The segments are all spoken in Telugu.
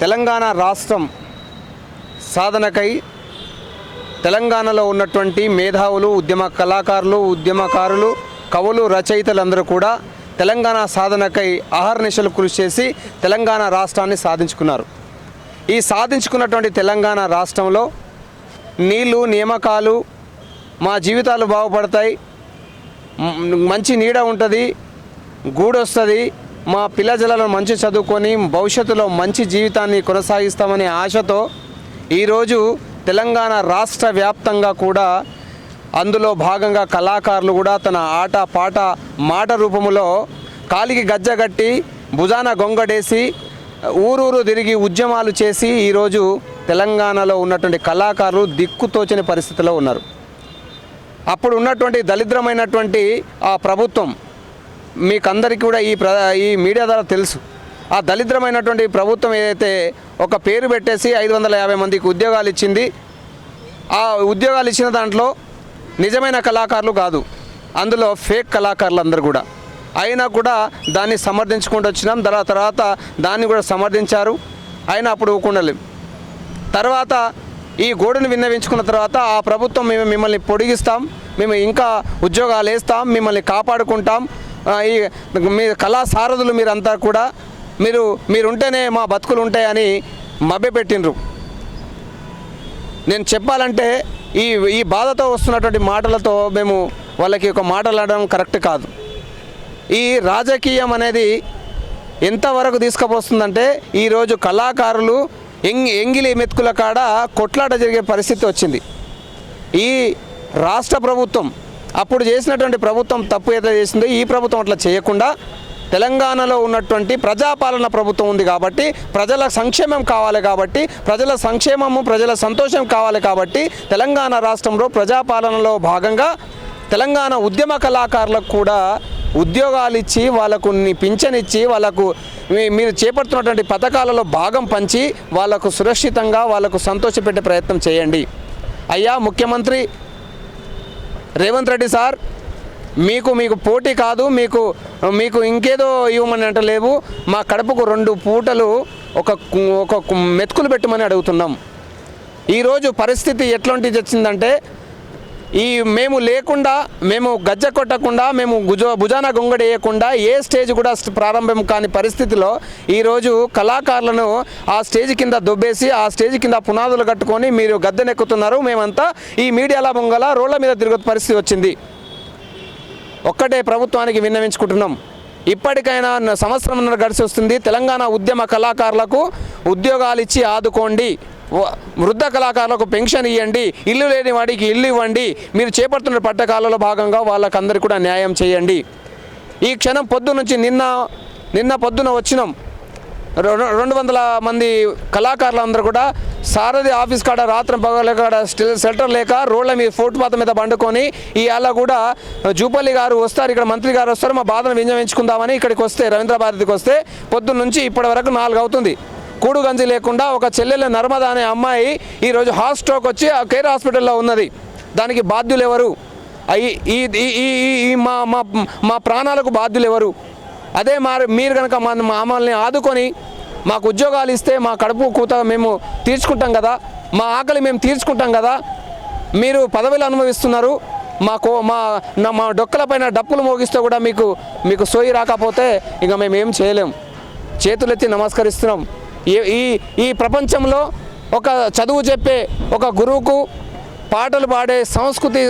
తెలంగాణ రాష్ట్రం సాధనకై తెలంగాణలో ఉన్నటువంటి మేధావులు ఉద్యమ కళాకారులు ఉద్యమకారులు కవులు రచయితలందరూ కూడా తెలంగాణ సాధనకై అహర్నిశలు కృషి చేసి తెలంగాణ రాష్ట్రాన్ని సాధించుకున్నారు. ఈ సాధించుకున్నటువంటి తెలంగాణ రాష్ట్రంలో నీళ్ళు నియామకాలు మా జీవితాలు బాగుపడతాయి. మంచి నీడ ఉంటుంది గూడొస్తుంది. మా పిల్లజలను మంచి చదువుకొని భవిష్యత్తులో మంచి జీవితాన్ని కొనసాగిస్తామనే ఆశతో ఈరోజు తెలంగాణ రాష్ట్ర వ్యాప్తంగా కూడా అందులో భాగంగా కళాకారులు కూడా తన ఆట పాట మాట రూపములో కాలికి గజ్జగట్టి భుజాన గొంగడేసి ఊరూరు తిరిగి ఉద్యమాలు చేసి ఈరోజు తెలంగాణలో ఉన్నటువంటి కళాకారులు దిక్కుతోచని పరిస్థితిలో ఉన్నారు. అప్పుడు ఉన్నటువంటి దరిద్రమైనటువంటి ఆ ప్రభుత్వం మీకందరికీ కూడా ఈ ప్ర ఈ మీడియా ద్వారా తెలుసు. ఆ దరిద్రమైనటువంటి ప్రభుత్వం ఏదైతే ఒక పేరు పెట్టేసి ఐదు వందల యాభై మందికి ఉద్యోగాలు ఇచ్చింది ఆ ఉద్యోగాలు ఇచ్చిన దాంట్లో నిజమైన కళాకారులు కాదు. అందులో ఫేక్ కళాకారులు అందరు కూడా. అయినా కూడా దాన్ని సమర్థించుకుంటూ వచ్చినాం. తర్వాత తర్వాత దాన్ని కూడా సమర్థించారు. అయినా అప్పుడు ఊకుండలేం. తర్వాత ఈ గోడును విన్నవించుకున్న తర్వాత ఆ ప్రభుత్వం మేము మిమ్మల్ని పొడిగిస్తాం. మేము ఇంకా ఉద్యోగాలు వేస్తాం. మిమ్మల్ని కాపాడుకుంటాం. ఈ మీ కళా సారథులు మీరంతా కూడా మీరు మీరుంటేనే మా బతుకులు ఉంటాయని మభ్యపెట్టినరు నేను చెప్పాలంటే ఈ ఈ బాధతో వస్తున్నటువంటి మాటలతో మేము వాళ్ళకి ఒక మాటలాడడం కరెక్ట్ కాదు. ఈ రాజకీయం అనేది ఎంతవరకు తీసుకుపోతుందంటే ఈరోజు కళాకారులు ఎంగి ఎంగిలి మెతుకుల కాడ కొట్లాట జరిగే పరిస్థితి వచ్చింది. ఈ రాష్ట్ర ప్రభుత్వం అప్పుడు చేసినటువంటి ప్రభుత్వం తప్పు ఏదైతే చేసిందో ఈ ప్రభుత్వం అట్లా చేయకుండా తెలంగాణలో ఉన్నటువంటి ప్రజాపాలన ప్రభుత్వం ఉంది కాబట్టి ప్రజల సంక్షేమం కావాలి కాబట్టి ప్రజల సంక్షేమము ప్రజల సంతోషం కావాలి కాబట్టి తెలంగాణ రాష్ట్రంలో ప్రజాపాలనలో భాగంగా తెలంగాణ ఉద్యమ కళాకారులకు కూడా ఉద్యోగాలు ఇచ్చి వాళ్ళకు పింఛనిచ్చి వాళ్ళకు మీ- మీరు చేపడుతున్నటువంటి పథకాలలో భాగం పంచి వాళ్ళకు సురక్షితంగా వాళ్ళకు సంతోషపెట్టే ప్రయత్నం చేయండి. అయ్యా ముఖ్యమంత్రి రేవంత్ రెడ్డి సార్ మీకు మీకు పోటీ కాదు మీకు మీకు ఇంకేదో ఇవ్వమని అంటలేవు. మా కడపకు రెండు పూటలు ఒక కు- ఒక మెతుకులు పెట్టమని అడుగుతున్నాం. ఈరోజు పరిస్థితి ఎట్లాంటిది వచ్చిందంటే ఈ మేము లేకుండా మేము గజ్జ కొట్టకుండా మేము గుజ భుజాన గొంగడేయకుండా ఏ స్టేజ్ కూడా ప్రారంభం కాని పరిస్థితిలో ఈరోజు కళాకారులను ఆ స్టేజ్ కింద దొబ్బేసి ఆ స్టేజ్ కింద పునాదులు కట్టుకొని మీరు గద్దెనెక్కుతున్నారు. మేమంతా ఈ మీడియాల బొంగల రోడ్ల మీద తిరుగుతు పరిస్థితి వచ్చింది. ఒక్కటే ప్రభుత్వానికి విన్నవించుకుంటున్నాం. ఇప్పటికైనా సంవత్సరం గడిచి వస్తుంది. తెలంగాణ ఉద్యమ కళాకారులకు ఉద్యోగాలు ఇచ్చి ఆదుకోండి. వృద్ధ కళాకారులకు పెన్షన్ ఇవ్వండి ఇల్లు లేని వాడికి ఇల్లు ఇవ్వండి మీరు చేపడుతున్న పట్టకాలలో భాగంగా వాళ్ళకందరికీ కూడా న్యాయం చేయండి. ఈ క్షణం పొద్దు నుంచి నిన్న నిన్న పొద్దున వచ్చినాం. రెండు వందల మంది కళాకారులందరూ కూడా సారథి ఆఫీస్ కాడ రాత్రి పగల కాడ షెల్టర్ లేక రోడ్ల మీద ఫుట్పాత్ మీద పండుకొని ఇవాళ కూడా జూపల్లి గారు వస్తారు ఇక్కడ మంత్రి గారు వస్తారు మా బాధను వినియోగించుకుందామని ఇక్కడికి వస్తే రవీంద్ర భారతికి వస్తే పొద్దున్న నుంచి ఇప్పటి వరకు నాలుగు అవుతుంది. కూడు గంజి లేకుండా ఒక చెల్లెల నర్మద అనే అమ్మాయి ఈరోజు హార్ట్ స్ట్రోక్ వచ్చి ఆ కేర్ హాస్పిటల్లో ఉన్నది. దానికి బాధ్యులు ఎవరు ఈ ఈ- ఈ ఈ- మా మా మా ప్రాణాలకు బాధ్యులు ఎవరు అదే మా మీరు కనుక మమ్మల్ని ఆదుకొని మాకు ఉద్యోగాలు ఇస్తే మా కడుపు కూత మేము తీర్చుకుంటాం కదా మా ఆకలి మేము తీర్చుకుంటాం కదా మీరు పదవులు అనుభవిస్తున్నారు మాకు మా నా- మా డొక్కల పైన డప్పులు మోగిస్తే కూడా మీకు మీకు సోయి రాకపోతే ఇక మేము ఏం చేయలేం. చేతులెత్తి నమస్కరిస్తున్నాం. ఈ ఈ ఈ ప్రపంచంలో ఒక చదువు చెప్పే ఒక గురువుకు పాటలు పాడే సంస్కృతి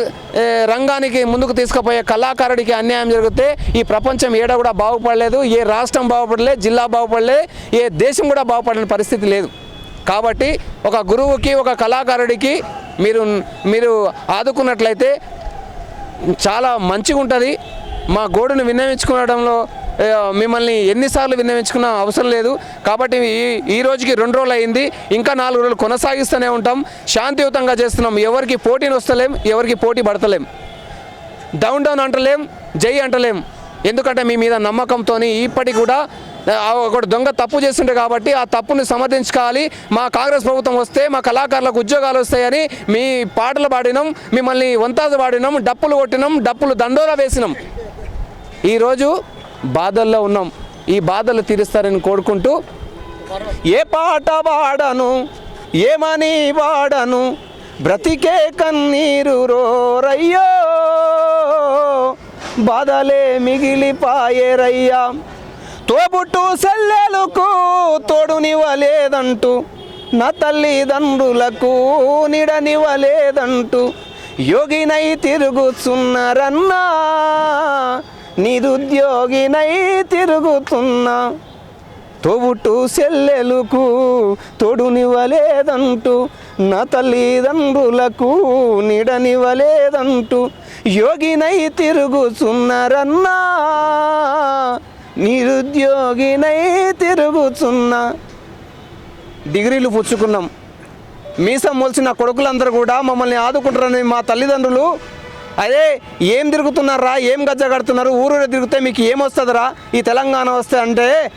రంగానికి ముందుకు తీసుకుపోయే కళాకారుడికి అన్యాయం జరిగితే ఈ ప్రపంచం ఏడా కూడా బాగుపడలేదు ఏ రాష్ట్రం బాగుపడలేదు జిల్లా బాగుపడలేదు ఏ దేశం కూడా బాగుపడని పరిస్థితి లేదు. కాబట్టి ఒక గురువుకి ఒక కళాకారుడికి మీరు మీరు ఆదుకున్నట్లయితే చాలా మంచిగా ఉంటుంది మా గోడును వినియోగించుకోవడంలో మిమ్మల్ని ఎన్నిసార్లు విన్నవించుకున్న అవసరం లేదు. కాబట్టి ఈ ఈ రోజుకి రెండు రోజులు అయింది. ఇంకా నాలుగు రోజులు కొనసాగిస్తూనే ఉంటాం. శాంతియుతంగా చేస్తున్నాం. ఎవరికి పోటీని వస్తలేం ఎవరికి పోటీ పడతలేం. డౌన్ డౌన్ అంటలేం జై అంటలేం. ఎందుకంటే మీ మీద నమ్మకంతో ఇప్పటికి కూడా ఒకటి ఒకడు దొంగ తప్పు చేస్తుండే కాబట్టి ఆ తప్పుని సమర్థించుకోవాలి. మా కాంగ్రెస్ ప్రభుత్వం వస్తే మా కళాకారులకు ఉద్యోగాలు వస్తాయని మీ పాటలు పాడినాం మిమ్మల్ని వంతాజు పాడినాం డప్పులు కొట్టినాం డప్పులు దండోరా వేసినాం. ఈరోజు బాధల్లో ఉన్నాం. ఈ బాధలు తీరుస్తారని కోరుకుంటూ ఏ పాట వాడను ఏమని వాడను బ్రతికే కన్నీరు రోరయ్యో. బాధలే మిగిలిపాయేరయ్యా తోబుట్టు సెల్లెలకు తోడునివ్వలేదంటూ నా తల్లిదండ్రులకు నిడనివ్వలేదంటూ యోగినై తిరుగుచున్నారన్నా. నిరుద్యోగినై తిరుగుతున్నా. తోబుట్టు సెల్లెలకు తోడునివ్వలేదంటూ నా తల్లిదండ్రులకు నిడనివ్వలేదంటూ యోగినై తిరుగుచున్నారన్నా నిరుద్యోగినై తిరుగుతున్నా. డిగ్రీలు పుచ్చుకున్నాం. మీసం మొలిసిన కొడుకులందరూ కూడా మమ్మల్ని ఆదుకుంటారని మా తల్లిదండ్రులు అదే ఏం తిరుగుతున్నారా? ఏం గజ్జ కడుతున్నారు? ఊరూరు తిరిగితే మీకు ఏమొస్తుందిరా? ఈ తెలంగాణ వస్తే అంటే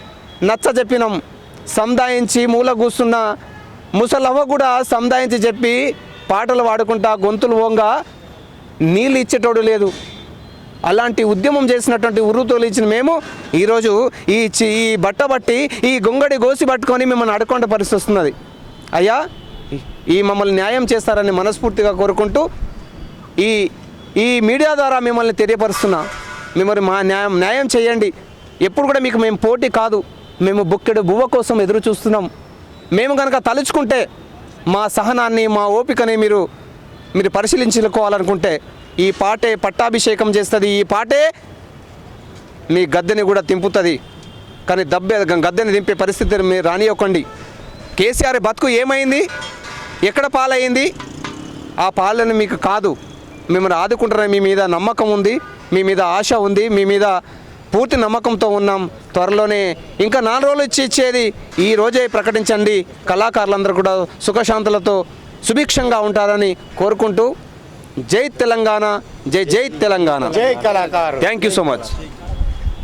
నచ్చ చెప్పినాం. సముదాయించి మూల కూస్తున్న ముసలవ్వ కూడా సముదాయించి చెప్పి పాటలు పాడుకుంటా గొంతులు ఓంగా నీళ్ళు ఇచ్చేటోడు లేదు. అలాంటి ఉద్యమం చేసినటువంటి ఉర్రుతోలు ఇచ్చిన మేము ఈరోజు ఈ చి- ఈ బట్ట బట్టి ఈ గొంగడి గోసి పట్టుకొని మిమ్మల్ని అడుకుంటే పరిస్థితి వస్తున్నది. అయ్యా ఈ మమ్మల్ని న్యాయం చేస్తారని మనస్ఫూర్తిగా కోరుకుంటూ ఈ ఈ మీడియా ద్వారా మిమ్మల్ని తెలియపరుస్తున్నా. మిమ్మల్ని మా న్యాయం న్యాయం చేయండి. ఎప్పుడు కూడా మీకు మేము పోటీ కాదు. మేము బుక్కెడు బువ్వ కోసం ఎదురు చూస్తున్నాం. మేము కనుక తలుచుకుంటే మా సహనాన్ని మా ఓపికని మీరు మీరు పరిశీలించుకోవాలనుకుంటే ఈ పాటే పట్టాభిషేకం చేస్తుంది. ఈ పాటే మీ గద్దెని కూడా తింపుతుంది. కానీ దబ్బే గద్దెని దింపే పరిస్థితిని మీరు రానియకండి. కేసీఆర్ బతుకు ఏమైంది? ఎక్కడ పాలయ్యింది? ఆ పాలన మీకు కాదు. మిమ్మల్ని ఆదుకుంటారని మీ మీద నమ్మకం ఉంది మీ మీద ఆశ ఉంది మీ మీద పూర్తి నమ్మకంతో ఉన్నాం. త్వరలోనే ఇంకా నాలుగు రోజులు ఇచ్చి ఇచ్చేది ఈ రోజే ప్రకటించండి. కళాకారులందరూ కూడా సుఖశాంతులతో సుభిక్షంగా ఉంటారని కోరుకుంటూ జై తెలంగాణ జై జై తెలంగాణ. జై కళాకారు థ్యాంక్ యూ సో మచ్